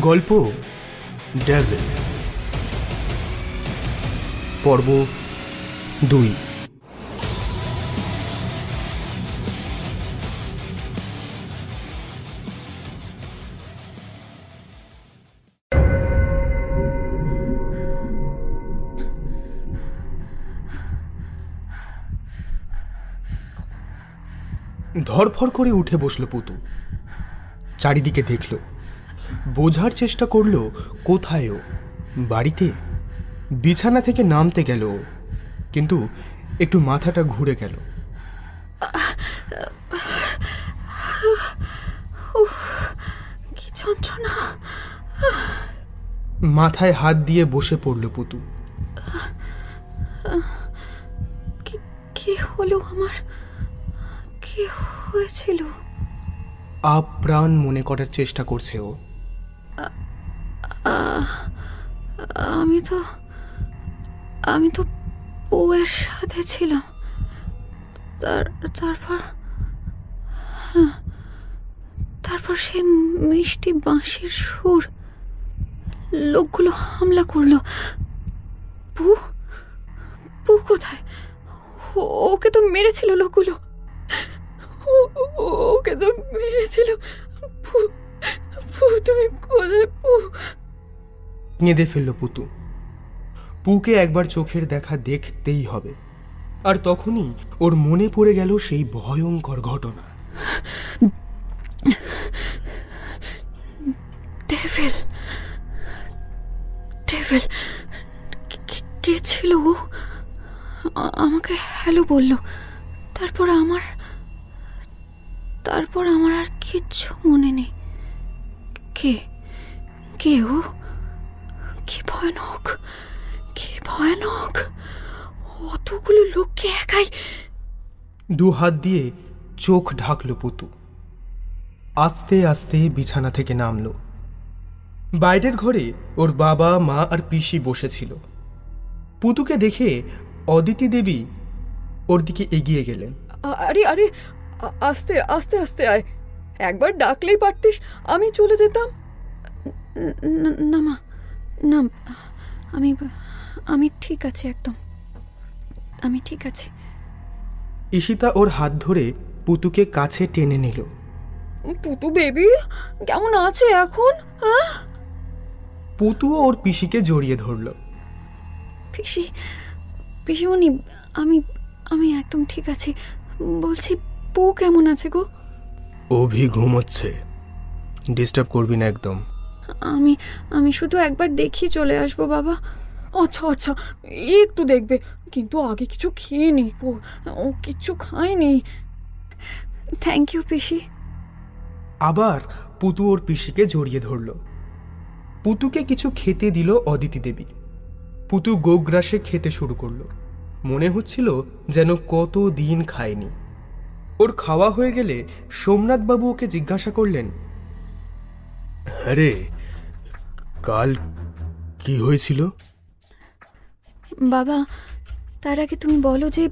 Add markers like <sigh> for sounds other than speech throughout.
গল্প ডেভিল পর্ব দুই। ধরফর করে উঠে বসল পুতু। চারিদিকে দেখল। বোঝার চেষ্টা করল কোথায় ও বাড়িতে? বিছানা থেকে নামতে গেল। কিন্তু একটু মাথাটা ঘুরে গেল। কি যন্ত্রণা। মাথায় হাত দিয়ে বসে পড়ল পুতু। কি হলো আমার? কি হয়েছিল? আপ্রাণ মনে করার চেষ্টা করছে ও। আমি তো আমি তো বউয়ের সাথে ছিলাম। তার তারপর হ্যাঁ, তারপর সেই মিষ্টি বাঁশির সুর লোকগুলো হামলা করল। পু পু কোথায়? ওকে তো মেরেছিল লোকগুলো। ওকে তো মেরেছিল। পু পু তুমি কোথায়? পু কেঁদে ফেলল পুতু। পুকে একবার চোখের দেখা দেখতেই হবে। আর তখনই ওর মনে পড়ে গেল সেই ভয়ঙ্কর ঘটনা। ডেভিল ডেভিল, কে- ছিল ও? আমাকে হ্যালো বলল। তারপর আমার তারপর আমার আর কিচ্ছু মনে নেই। কে কে ও? কি ভয়ানক? কি ভয়ানক? অতগুলো লোককে একাই দু হাত দিয়ে চোখ ঢাকল পুতু। আস্তে আস্তে বিছানা থেকে নামলো। বাইরের ঘরে ওর বাবা মা আর পিসি বসেছিল। পুতুকে দেখে অদিতি দেবী ওর দিকে এগিয়ে গেলেন। আরে আরে আস্তে আস্তে আস্তে আয়। একবার ডাকলেই পারতিস আমি চলে যেতাম। ন- মা না আমি আমি ঠিক আছে একদম। আমি ঠিক আছে। ঈশিতা ওর হাত ধরে পুতুকে কাছে টেনে নিল। পুতু বেবি কেমন আছে এখন? হ্যাঁ? পুতুও ওর পিসিকে জড়িয়ে ধরল। পিসি পিসিমণি আমি আমি একদম ঠিক আছি। বলছি পু কেমন আছে গো? অভি ঘুমোচ্ছে। ডিস্টার্ব করবি না একদম। আমি আমি শুধু একবার দেখি চলে আসব বাবা। আচ্ছা আচ্ছা একটু দেখবে। কিন্তু আগে কিছু খেয়ে নি ও ও কিচ্ছু খায়নি। থ্যাংক ইউ পিসি। আবার পুতু ওর পিসিকে জড়িয়ে ধরল। পুতুকে কিছু খেতে দিল অদিতি দেবী। পুতু গোগ্রাসে খেতে শুরু করল। মনে হচ্ছিল যেন কত দিন খায়নি। ওর খাওয়া হয়ে গেলে সোমনাথবাবু ওকে জিজ্ঞাসা করলেন আরে কাল কি হয়েছিল? বাবা, তার আগে তুমি বলো যে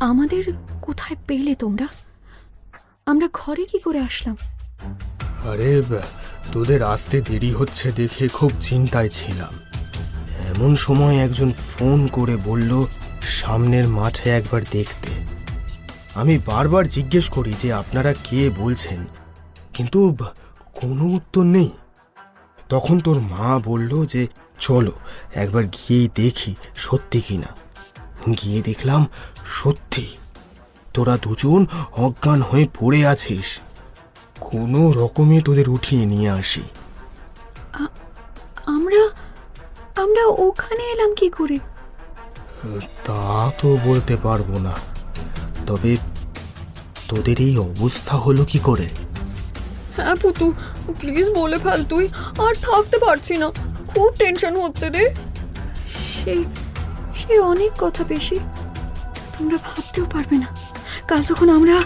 আমাদের কোথায় পেলে তোমরা? আমরা ঘরে কি করে আসলাম? আরে, তোদের আসতে দেরি হচ্ছে দেখে খুব চিন্তায় ছিলাম। এমন সময় একজন ফোন করে বলল, সামনের মাঠে একবার দেখতে। আমি বারবার জিজ্ঞেস করি যে আপনারা কে বলছেন, কিন্তু কোনো উত্তর নেই। তখন তোর মা বলল যে চলো একবার গিয়ে দেখি সত্যি কি না গিয়ে দেখলাম সত্যি। তোরা দুজন অজ্ঞান হয়ে পড়ে আছিস। কোনো রকমে তোদের উঠিয়ে নিয়ে আসি। আমরা আমরা ওখানে এলাম কি করে? তা তো বলতে পারব না। তবে তোদের এই অবস্থা হলো কি করে? হ্যাঁ পুতু প্লিজ বলে ফেল তুই আর থাকতে পারছি না। খুব টেনশন হচ্ছে রে। সে সে অনেক কথা বেশি। তোমরা ভাবতেও পারবে না। কাল যখন আমরা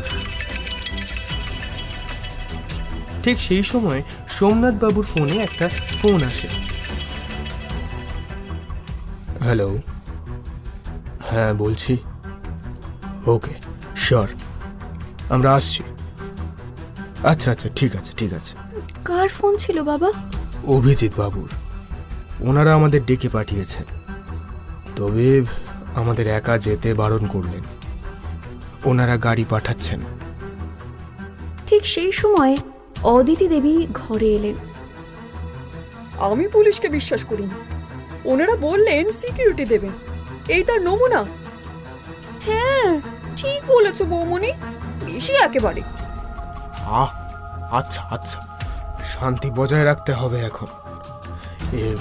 ঠিক সেই সময় সোমনাথ বাবুর ফোনে একটা ফোন আসে। হ্যালো। হ্যাঁ বলছি। Okay sure. আমরা আসছি। আচ্ছা আচ্ছা ঠিক আছে ঠিক আছে। কার ফোন ছিল বাবা? অভিজিৎ বাবুর। ওনারা আমাদের ডেকে পাঠিয়েছেন। তবে আমাদের একা যেতে বারণ করলেন। ওনারা গাড়ি পাঠাচ্ছেন। ঠিক সেই সময় অদিতি দেবী ঘরে এলেন। আমি পুলিশকে বিশ্বাস করি না ওনারা বললেন সিকিউরিটি দেবেন এই তার নমুনা। হ্যাঁ ঠিক বলেছ বৌমনি বেশি একেবারে। আহ আচ্ছা আচ্ছা। শান্তি বজায় রাখতে হবে এখন। এ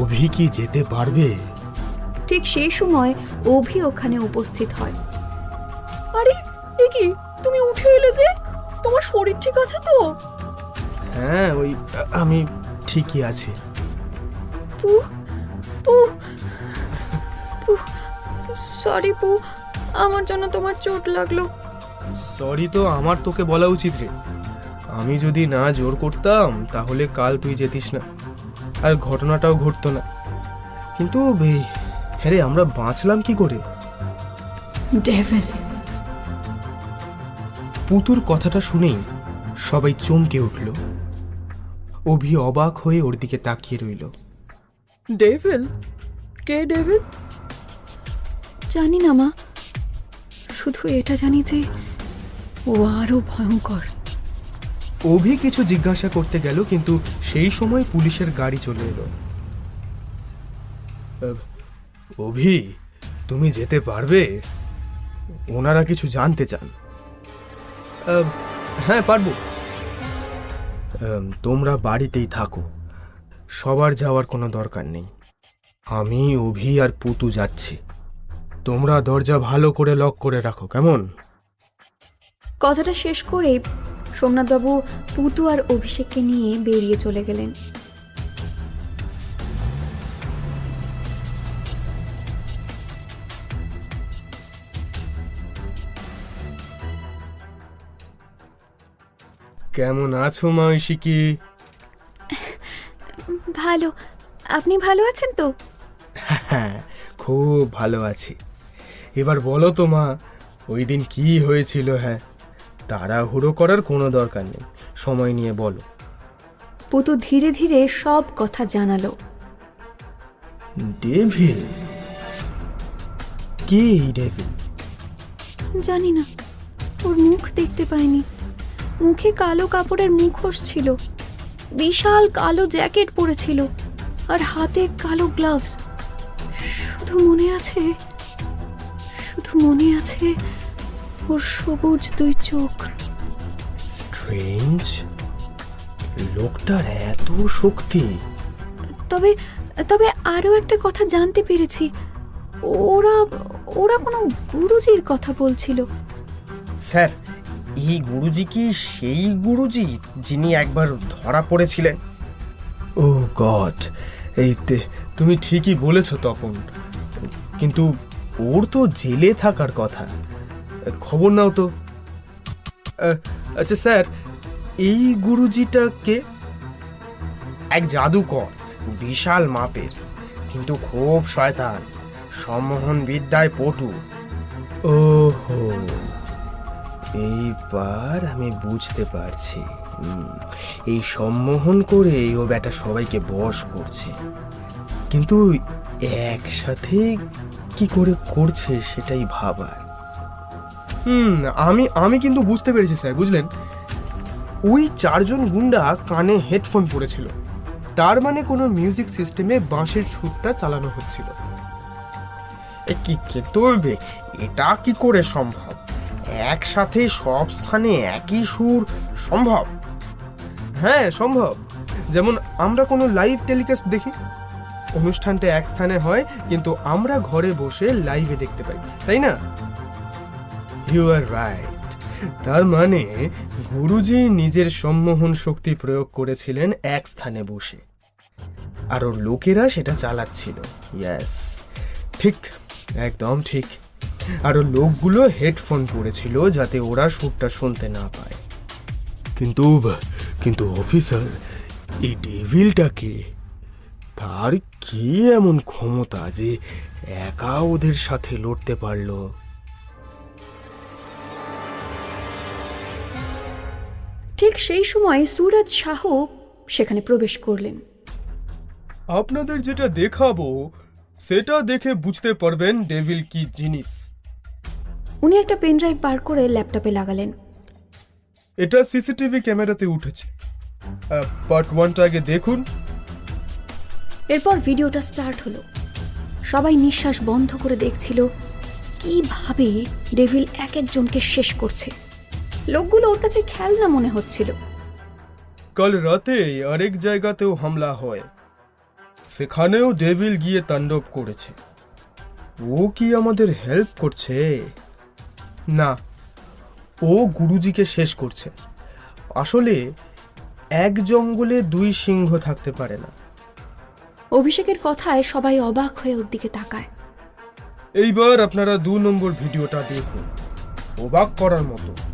অভি কি যেতে পারবে? ঠিক সেই সময় অভি ওখানে উপস্থিত হয়। আরে এ কি? তুমি উঠে এলে যে? তোমার শরীর ঠিক আছে তো? হ্যাঁ ওই আমি ঠিকই আছি। পু পু পু সরি পু আমার জন্য তোমার চোট লাগল। সরি তো আমার তোকে বলা উচিত রে। আমি যদি না জোর করতাম তাহলে কাল তুই যেতিস না। আর ঘটনাটাও ঘটতো না। কিন্তু বে- হ্যাঁ আমরা বাঁচলাম কি করে? পুতুর কথাটা শুনেই সবাই চমকে উঠল। অভি অবাক হয়ে ওর দিকে তাকিয়ে রইল। ডেভিল? কে ডেভিল? জানি না মা। শুধু এটা জানি যে ও আরও ভয়ঙ্কর। অভি কিছু জিজ্ঞাসা করতে গেল, কিন্তু সেই সময় পুলিশের গাড়ি চলে এলো। অভি, তুমি যেতে পারবে? ওনারা কিছু জানতে চান। হ্যাঁ পারব। তোমরা বাড়িতেই থাকো। সবার যাওয়ার কোনো দরকার নেই। আমি, অভি আর পুতু যাচ্ছি। তোমরা দরজা ভালো করে লক করে রাখো, কেমন? কথাটা শেষ করে সোমনাথবাবু পুতু আর অভিষেককে নিয়ে বেরিয়ে চলে গেলেন। কেমন আছো মা ঐশিকি ভালো। আপনি ভালো আছেন তো? হ্যাঁ খুব ভালো আছি। এবার বলো তো মা ওই দিন কি হয়েছিল হ্যাঁ? তাড়াহুড়ো করার কোনো দরকার নেই। সময় নিয়ে বলো। পুতু ধীরে ধীরে সব কথা জানালো। ডেভিল? কে এই ডেভিল? জানি না। ওর মুখ দেখতে পাইনি। মুখে কালো কাপড়ের মুখোশ ছিল। বিশাল কালো জ্যাকেট পরেছিল আর হাতে কালো গ্লাভস। শুধু মনে আছে শুধু মনে আছে ওর সবুজ দুই চোখ। স্ট্রেঞ্জ? লোকটার এত শক্তি। তবে তবে আরও একটা কথা জানতে পেরেছি। ওরা ওরা কোনো গুরুজির কথা বলছিল। স্যার এই গুরুজি কি সেই গুরুজি যিনি একবার ধরা পড়েছিলেন? ও গড এই তে- তুমি ঠিকই বলেছ তপন। কিন্তু ওর তো জেলে থাকার কথা। খবর নাও তো। আচ্ছা স্যার এই গুরুজিটা কে? এক জাদুকর বিশাল মাপের কিন্তু খুব শয়তান সম্মোহন বিদ্যায় পটু। ওহো। এইবার আমি বুঝতে পারছি এই সম্মোহন করে ও বেটা সবাইকে বশ করছে। কিন্তু একসাথে কি করে করছে সেটাই ভাবার। হুম, আমি আমি কিন্তু বুঝতে পেরেছি, স্যার, বুঝলেন? ওই চারজন গুন্ডা কানে হেডফোন পড়েছিল। তার মানে কোনো মিউজিক সিস্টেমে বাঁশের সুরটা চালানো হচ্ছিল। কি, কে তুলবে? এটা কি করে সম্ভব? একসাথে সব স্থানে একই সুর সম্ভব? হ্যাঁ সম্ভব। যেমন আমরা কোনো লাইভ টেলিকাস্ট দেখি। অনুষ্ঠানটা এক স্থানে হয়, কিন্তু আমরা ঘরে বসে লাইভে দেখতে পাই, তাই না? ইউ আর রাইট তার মানে গুরুজি নিজের সম্মোহন শক্তি প্রয়োগ করেছিলেন এক স্থানে বসে। আর ওর লোকেরা সেটা চালাচ্ছিল। ইয়েস ঠিক, একদম ঠিক। আর ওর লোকগুলো হেডফোন পরেছিল যাতে ওরা সুরটা শুনতে না পায়। কিন্তু কিন্তু অফিসার, এই ডেভিলটাকে তার কি এমন ক্ষমতা যে একা ওদের সাথে লড়তে পারল? ঠিক সেই সময় সুরজ শাহ সেখানে প্রবেশ করলেন। আপনাদের যেটা দেখাবো সেটা দেখে বুঝতে পারবেন ডেভিল কি জিনিস। উনি একটা পেনড্রাইভ বার করে ল্যাপটপে লাগালেন। এটা সিসিটিভি ক্যামেরাতে উঠেছে। পার্ট ওয়ানটা আগে দেখুন। এরপর ভিডিওটা স্টার্ট হলো। সবাই নিঃশ্বাস বন্ধ করে দেখছিল কীভাবে ডেভিল এক একজনকে শেষ করছে। লোকগুলো ওর কাছে খেলনা মনে হচ্ছিল। কাল রাতে আরেক জায়গাতেও হামলা হয়। সেখানেও ডেভিল গিয়ে তাণ্ডব করেছে। ও কি আমাদের হেল্প করছে? না ও গুরুজিকে শেষ করছে। আসলে এক জঙ্গলে দুই সিংহ থাকতে পারে না। অভিষেকের কথায় সবাই অবাক হয়ে ওর দিকে তাকায়। এইবার আপনারা দু নম্বর ভিডিওটা দেখুন। অবাক করার মতো।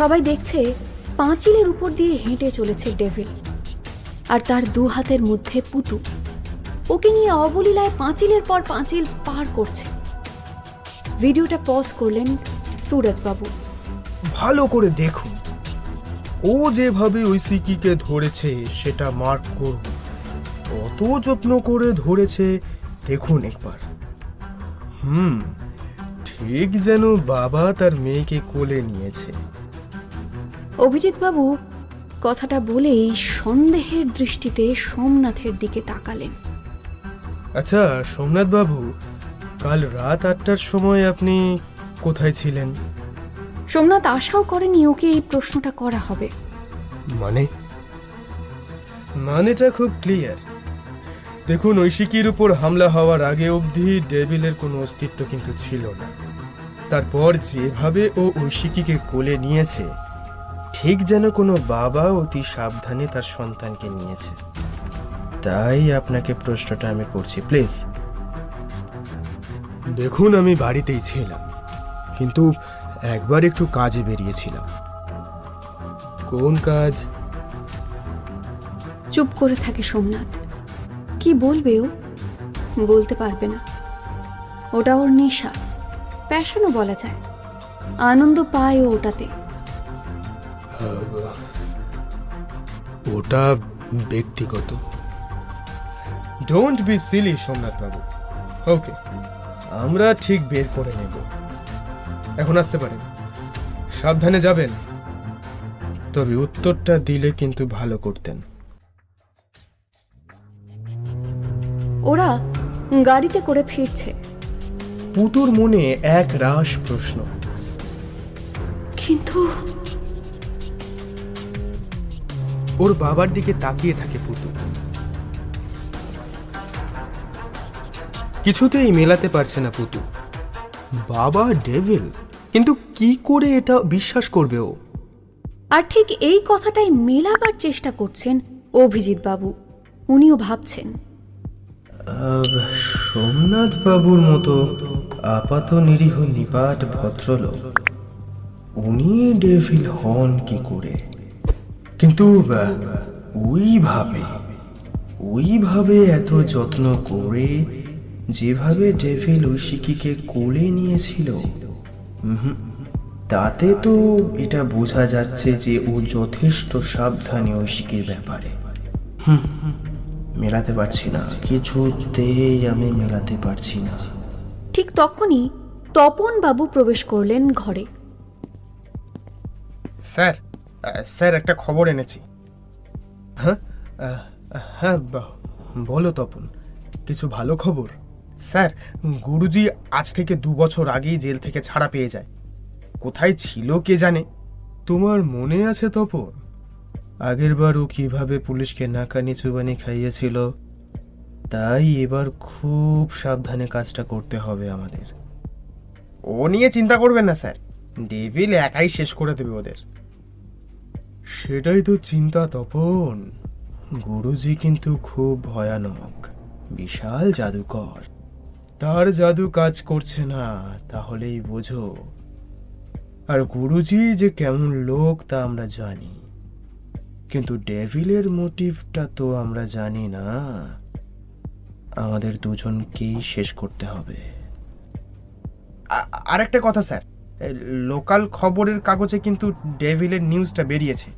সবাই দেখছে পাঁচিলের উপর দিয়ে হেঁটে চলেছে ডেভিল আর তার দু হাতের মধ্যে পুতু। ওকে নিয়ে অবলীলায় পাঁচিলের পর পাঁচিল পার করছে। ভিডিওটা পজ করলেন সুরজবাবু। ভালো করে দেখুন। ও যেভাবে ওই সিকিকে ধরেছে, সেটা মার্ক করুন। কত যত্ন করে ধরেছে, দেখুন একবার। হুম, ঠিক যেন বাবা তার মেয়েকে কোলে নিয়েছে। অভিজিৎবাবু কথাটা বলেই সন্দেহের দৃষ্টিতে সোমনাথের দিকে তাকালেন। আচ্ছা সোমনাথ বাবু কাল রাত আটটার সময় আপনি কোথায় ছিলেন? সোমনাথ আশাও করেনি ওকে এই প্রশ্নটা করা হবে। মানে? মানেটা খুব ক্লিয়ার। দেখুন ঐশিকির উপর হামলা হওয়ার আগে অবধি ডেভিলের কোনো অস্তিত্ব কিন্তু ছিল না। তারপর যেভাবে ও ঐশিকিকে কোলে নিয়েছে ঠিক যেন কোনো বাবা অতি সাবধানে তার সন্তানকে নিয়েছে। তাই আপনাকে প্রশ্নটা আমি করছি প্লিজ। দেখুন আমি বাড়িতেই ছিলাম কিন্তু একবার একটু কাজে বেরিয়েছিলাম। কোন কাজ? চুপ করে থাকে সোমনাথ। কি বলবে ও? বলতে পারবে না। ওটা ওর নেশা। প্যাশনও বলা যায়। আনন্দ পায় ও ওটাতে। ওটা ব্যক্তিগত। ডোন্ট বি সিলি সোমনাথ বাবু। ওকে আমরা ঠিক বের করে নেব। এখন আসতে পারেন। সাবধানে যাবেন। তবে উত্তরটা দিলে কিন্তু ভালো করতেন। ওরা গাড়িতে করে ফিরছে। পুতুর মনে এক রাস প্রশ্ন। কিন্তু ওর বাবার দিকে তাকিয়ে থাকে পুতু। কিছুতেই মেলাতে পারছে না পুতু। বাবা ডেভিল কিন্তু কি করে এটা বিশ্বাস করবে ও? আর ঠিক এই কথাটাই মেলাবার চেষ্টা করছেন অভিজিৎ বাবু। উনিও ভাবছেন। সোমনাথ বাবুর মতো আপাত নিরীহ নিপাট ভদ্রলোক উনি ডেভিল হন কি করে? কিন্তু ওইভাবে ওইভাবে এত যত্ন করে যেভাবে ডেভিল ঐশিকিকে কোলে নিয়েছিল তাতে তো এটা বোঝা যাচ্ছে যে ও যথেষ্ট সাবধানী ঐশিকির ব্যাপারে। হুম, মেলাতে পারছি না কিছুতেই আমি মেলাতে পারছি না। ঠিক তখনই তপন বাবু প্রবেশ করলেন ঘরে। স্যার স্যার একটা খবর এনেছি। হ্যাঁ? হ্যাঁ বা- বলো তপন কিছু ভালো খবর? স্যার গুরুজি আজ থেকে দু বছর আগেই জেল থেকে ছাড়া পেয়ে যায়। কোথায় ছিল কে জানে? তোমার মনে আছে তপন? আগেরবার ও কীভাবে পুলিশকে নাকানি চুবানি খাইয়েছিল? তাই এবার খুব সাবধানে কাজটা করতে হবে আমাদের। ও নিয়ে চিন্তা করবেন না স্যার। ডেভিল একাই শেষ করে দেবে ওদের। সেটাই তো চিন্তা তপন। গুরুজি কিন্তু খুব ভয়ানক, বিশাল জাদুকর। তার জাদু কাজ করছে না, তাহলেই বোঝো। আর গুরুজি যে কেমন লোক তা আমরা জানি। কিন্তু ডেভিলের মোটিভটা তো আমরা জানি না। আমাদের দুজনকেই শেষ করতে হবে। আরেকটা কথা, স্যার। লোকাল খবরের কাগজে কিন্তু ডেভিলের নিউজটা বেরিয়েছে।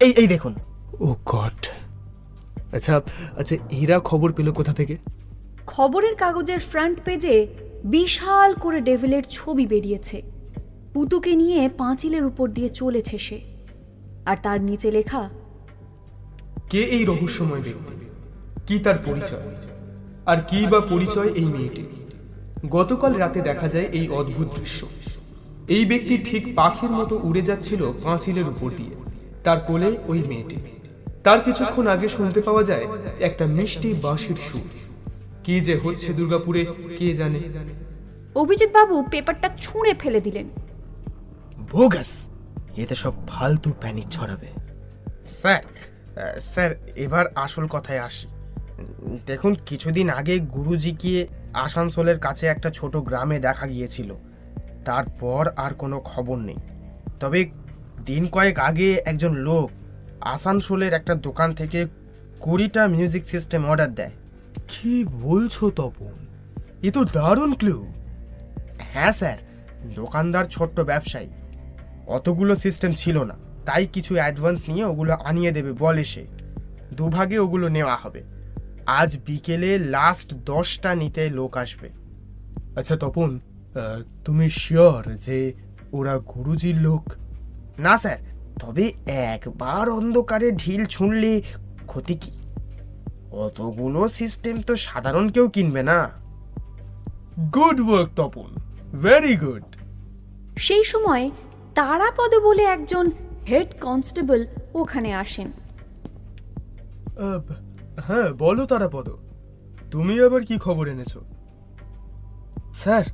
এই এই দেখুন। Oh god. আচ্ছা আচ্ছা এরা খবর পেল কোথা থেকে? খবরের কাগজের ফ্রন্ট পেজে বিশাল করে ডেভিলের ছবি বেরিয়েছে। পুতুকে নিয়ে পাঁচিলের উপর দিয়ে চলেছে সে। আর তার নিচে লেখা কে এই রহস্যময় ব্যক্তি? কি তার পরিচয়? আর কি বা পরিচয় এই মেয়েটি গতকাল রাতে দেখা যায় এই অদ্ভুত দৃশ্য। এই ব্যক্তি ঠিক পাখির মতো উড়ে যাচ্ছিল পাঁচিলের উপর দিয়ে। তার কোলে ওই মেয়েটি। তার কিছুক্ষণ আগে শুনতে পাওয়া যায় একটা মিষ্টি বাঁশির সুর। কি যে হচ্ছে দুর্গাপুরে কে জানে? অভিজিৎ বাবু পেপারটা ছুঁড়ে ফেলে দিলেন। বোগাস! এতে সব ফালতু প্যানিক ছড়াবে। স্যার স্যার এবার আসল কথায় আসি। দেখুন কিছুদিন আগে গুরুজিকে আসানসোলের কাছে একটা ছোট গ্রামে দেখা গিয়েছিল। তারপর আর কোনো খবর নেই। তবে দিন কয়েক আগে একজন লোক আসানসোলের একটা দোকান থেকে কুড়িটা মিউজিক সিস্টেম অর্ডার দেয়। কি বলছো তপন? এ তো দারুণ ক্লু হ্যাঁ স্যার দোকানদার ছোট্ট ব্যবসায়ী। অতগুলো সিস্টেম ছিল না। তাই কিছু অ্যাডভান্স নিয়ে ওগুলো আনিয়ে দেবে বলে সে। দুভাগে ওগুলো নেওয়া হবে। আজ বিকেলে লাস্ট দশটা নিতে লোক আসবে। আচ্ছা তপন আহ, তুমি শিওর যে ওরা গুরুজির লোক? না স্যার। তবে একবার অন্ধকারে ঢিল ছুঁড়লে ক্ষতি কি? অতগুলো সিস্টেম তো সাধারণ কেউ কিনবে না। Good work Tapan. Very good সেই সময় তারাপদ বলে একজন হেড কনস্টেবল ওখানে আসেন। হ্যাঁ বলো তারাপদ। তুমি আবার কি খবর এনেছো? স্যার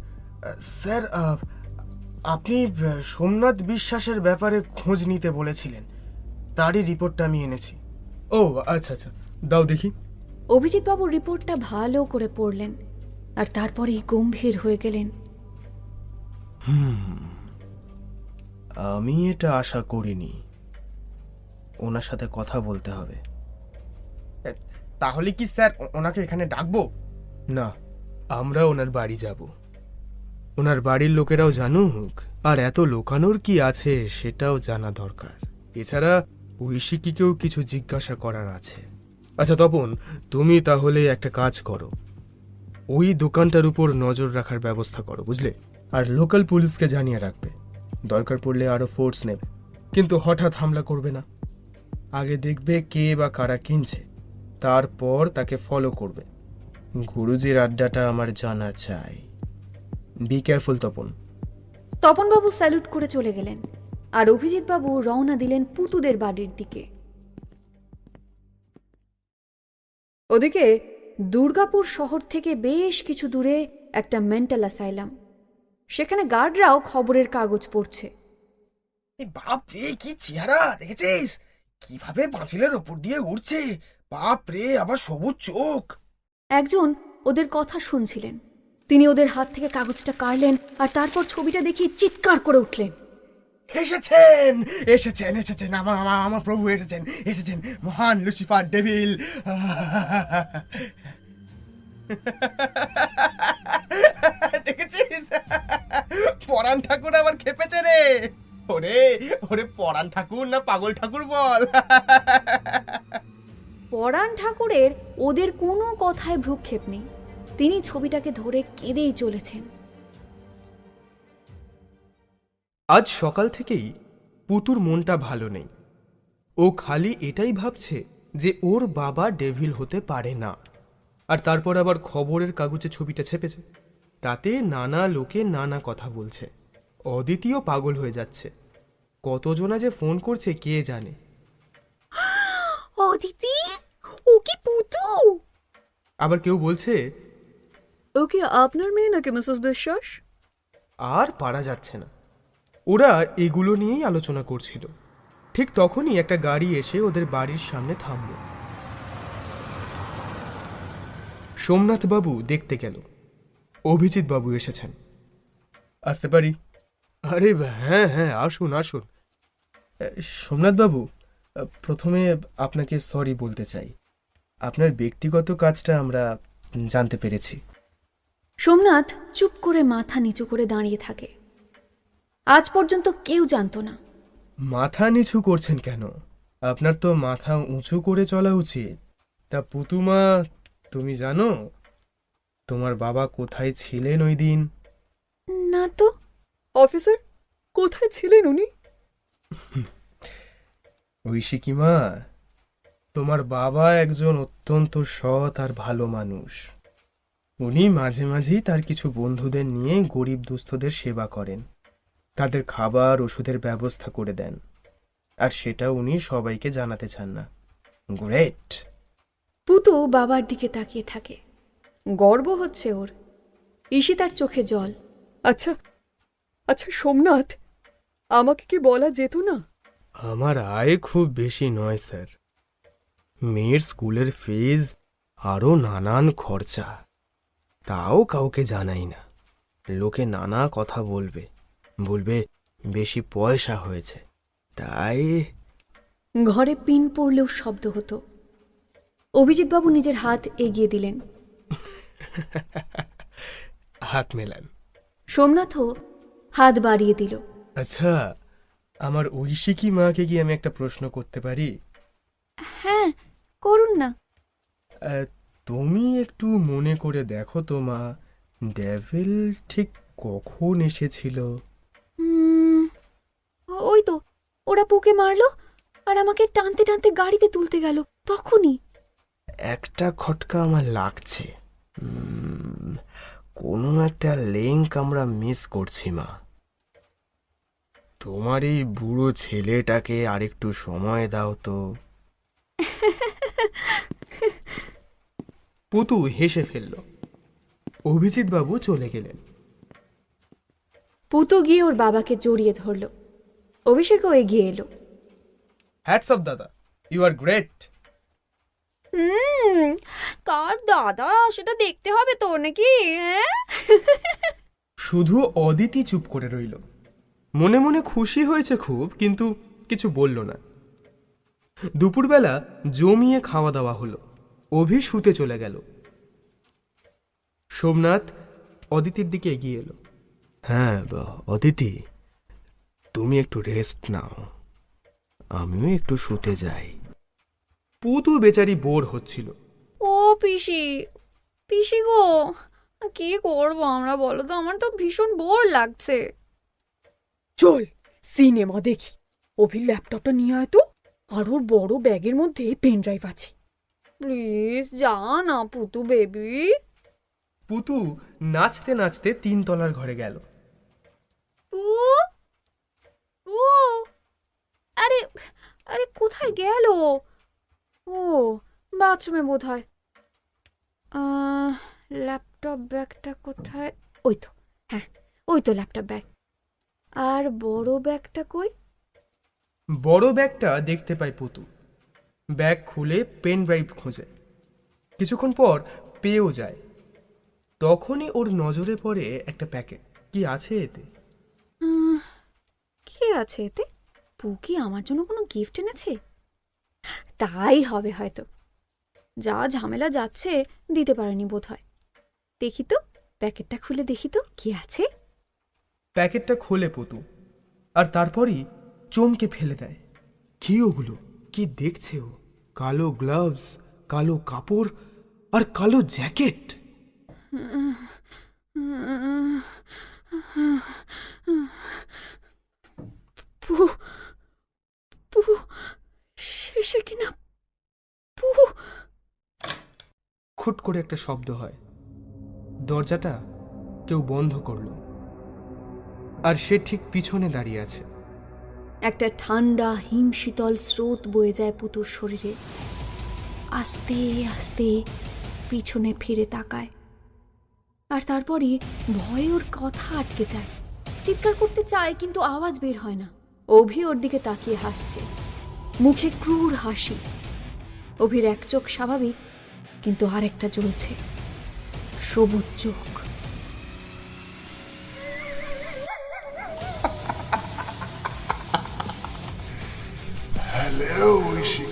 স্যার আপনি সোমনাথ বিশ্বাসের ব্যাপারে খোঁজ নিতে বলেছিলেন। তারই রিপোর্টটা আমি এনেছি। ও আচ্ছা আচ্ছা। দাও দেখি। অভিজিৎ বাবু রিপোর্টটা ভালো করে পড়লেন আর তারপরেই গম্ভীর হয়ে গেলেন। আমি এটা আশা করিনি। ওনার সাথে কথা বলতে হবে। তাহলে কি স্যার ওনাকে এখানে ডাকবো? না। আমরা ওনার বাড়ি যাব। ওনার বাড়ির লোকেরাও জানুক আর এত লোকানোর কি আছে সেটাও জানা দরকার। এছাড়া ঐশিকীকেও কিছু জিজ্ঞাসা করার আছে। আচ্ছা তপন তুমি তাহলে একটা কাজ করো। ওই দোকানটার উপর নজর রাখার ব্যবস্থা করো বুঝলে? আর লোকাল পুলিশকে জানিয়ে রাখবে। দরকার পড়লে আরও ফোর্স নেবে। কিন্তু হঠাৎ হামলা করবে না। আগে দেখবে কে বা কারা কিনছে। তারপর তাকে ফলো করবে। গুরুজির আড্ডাটা আমার জানা চাই। Be careful Tapan. তপনবাবু স্যালুট করে চলে গেলেন আর অভিজিৎ বাবু রওনা দিলেন পুতুদের বাড়ির দিকে। ওদিকে দুর্গাপুর শহর থেকে বেশ কিছু দূরে একটা মেন্টাল অ্যাসাইলাম সেখানে গার্ডরাও খবরের কাগজ পড়ছে। বাপ রে কি চেহারা দেখেছিস? কীভাবে পাঁচিলের ওপর দিয়ে উঠছে বাপ রে আবার সবুজ চোখ। একজন ওদের কথা শুনছিলেন। তিনি ওদের হাত থেকে কাগজটা কাড়লেন আর তারপর ছবিটা দেখিয়ে চিৎকার করে উঠলেন। এসেছেন এসেছেন এসেছেন আমার আমার আমার প্রভু এসেছেন এসেছেন মহান লুসিফার ডেভিল। দেখেছিস? পরাণ ঠাকুর আবার খেপেছে রে। ওরে ওরে পরাণ ঠাকুর না পাগল ঠাকুর বল। পরাণ ঠাকুরের ওদের কোনো কথায় ভ্রুক্ষেপ নেই। তিনি ছবিটাকে ধরে কেঁদেই চলেছেন। আজ সকাল থেকেই পুতুর মনটা ভালো নেই। ও খালি এটাই ভাবছে যে ওর বাবা ডেভিল হতে পারে না। আর তারপর আবার খবরের কাগজে ছবিটা ছেপেছে। তাতে নানা লোকে নানা কথা বলছে। অদ্বিতীয় পাগল হয়ে যাচ্ছে। কতজনা যে ফোন করছে কে জানে। অদিতি ও কি পুতু? আবার কেউ বলছে ও কি আপনার মেয়ে নাকি মিসেস বিশ্বাস? আর পারা যাচ্ছে না। ওরা এগুলো নিয়েই আলোচনা করছিল। ঠিক তখনই একটা গাড়ি এসে ওদের বাড়ির সামনে থামল। সোমনাথ বাবু দেখতে গেল। অভিজিৎ বাবু এসেছেন। আসতে পারি? আরে হ্যাঁ হ্যাঁ আসুন আসুন। সোমনাথ বাবু প্রথমে আপনাকে সরি বলতে চাই। আপনার ব্যক্তিগত কাজটা আমরা জানতে পেরেছি। সোমনাথ চুপ করে মাথা নিচু করে দাঁড়িয়ে থাকে। আজ পর্যন্ত কেউ জানতো না। মাথা নিচু করছেন কেন? আপনার তো মাথা উঁচু করে চলা উচিত। তা পুতুমা তুমি জানো? তোমার বাবা কোথায় ছিলেন ওই দিন? না তো। অফিসার কোথায় ছিলেন উনি? <laughs> ঐশিকিমা তোমার বাবা একজন অত্যন্ত সৎ আর ভালো মানুষ। উনি মাঝে মাঝেই তার কিছু বন্ধুদের নিয়ে গরিব দুস্থদের সেবা করেন। তাদের খাবার ওষুধের ব্যবস্থা করে দেন। আর সেটা উনি সবাইকে জানাতে চান না। গ্রেট পুতু বাবার দিকে তাকিয়ে থাকে। গর্ব হচ্ছে ওর। ঈশিতার চোখে জল। আচ্ছা আচ্ছা সোমনাথ আমাকে কি বলা যেত না? আমার আয় খুব বেশি নয় স্যার। মেয়ের স্কুলের ফিজ আরও নানান খরচা। তাও কাউকে জানাই না। লোকে নানা কথা বলবে। বলবে বেশি পয়সা হয়েছে। তাই ঘরে পিন পড়লেও শব্দ হতো। অভিজিৎবাবু নিজের হাত এগিয়ে দিলেন। হাত মেলান। সোমনাথও হাত বাড়িয়ে দিল। আচ্ছা আমার ঐশিকী মাকে কি আমি একটা প্রশ্ন করতে পারি? হ্যাঁ করুন না। আহ, তুমি একটু মনে করে দেখো তো মা ডেভিল ঠিক কখন এসেছিল? উম, ওই তো ওরা পুকে মারলো আর আমাকে টানতে টানতে গাড়িতে তুলতে গেল তখনই। একটা খটকা আমার লাগছে। উম, কোনো একটা লিঙ্ক আমরা মিস করছি মা। তোমার এই বুড়ো ছেলেটাকে আরেকটু সময় দাও তো। <laughs> পুতু হেসে ফেলল। অভিজিৎ বাবু চলে গেলেন। পুতু গিয়ে ওর বাবাকে জড়িয়ে ধরল। অভিষেকও এগিয়ে এলো। হ্যাটস অফ দাদা। ইউ আর গ্রেট হুম কার দাদা? সেটা দেখতে হবে তো নাকি হ্যাঁ? শুধু অদিতি চুপ করে রইল। মনে মনে খুশি হয়েছে খুব কিন্তু কিছু বলল না। দুপুরবেলা জমিয়ে খাওয়া দাওয়া হলো। অভি শুতে চলে গেল। সোমনাথ অদিতির দিকে এগিয়ে এলো। হ্যাঁ অদিতি তুমি একটু রেস্ট নাও। আমিও একটু শুতে যাই। পুতু বেচারি বোর হচ্ছিল। ও পিসি পিসি গো কি করব আমরা বলো তো? আমার তো ভীষণ বোর লাগছে। চল সিনেমা দেখি। অভির ল্যাপটপটা নিয়ে আয় তো। আর ওর বড় ব্যাগের মধ্যে পেন ড্রাইভ আছে। প্লিজ যা না পুতু বেবি। পুতু নাচতে নাচতে তিনতলার ঘরে গেল। আরে আরে কোথায় গেল? ও বাথরুমে বোধ হয় ল্যাপটপ ব্যাগটা কোথায়? ওই তো হ্যাঁ ওই তো ল্যাপটপ ব্যাগ। আর বড় ব্যাগটা কই? বড় ব্যাগটা দেখতে পায় পুতু। ব্যাগ খুলে পেন ড্রাইভ খোঁজে। কিছুক্ষণ পর পেয়েও যায়। তখনই ওর নজরে পড়ে একটা প্যাকেট। কি আছে এতে? কি আছে এতে? পু কি আমার জন্য কোনো গিফট এনেছে? তাই হবে হয়তো। যা ঝামেলা যাচ্ছে দিতে পারেনি বোধ হয় দেখি তো প্যাকেটটা খুলে দেখি তো কি আছে? প্যাকেটটা খোলে পুতু আর তারপরই চমকে ফেলে দেয়। কি ওগুলো? কি দেখছে ও? কালো গ্লাভস কালো কাপড় আর কালো জ্যাকেট। শেষে কিনা খুট করে একটা শব্দ হয়। দরজাটা কেউ বন্ধ করল। আর সে ঠিক পিছনে দাঁড়িয়ে আছে। একটা ঠান্ডা, হিমশীতল স্রোত বয়ে যায় পুতুর শরীরে। আস্তে আস্তে পিছনে ফিরে তাকায়। আর তারপরে ভয়ে ওর কথা আটকে যায়। চিৎকার করতে চায়, কিন্তু আওয়াজ বের হয় না। অভি ওর দিকে তাকিয়ে হাসছে। মুখে ক্রূর হাসি। অভির এক চোখ স্বাভাবিক, কিন্তু আরেকটা জ্বলছে। সবুজ চোখ। hell is she?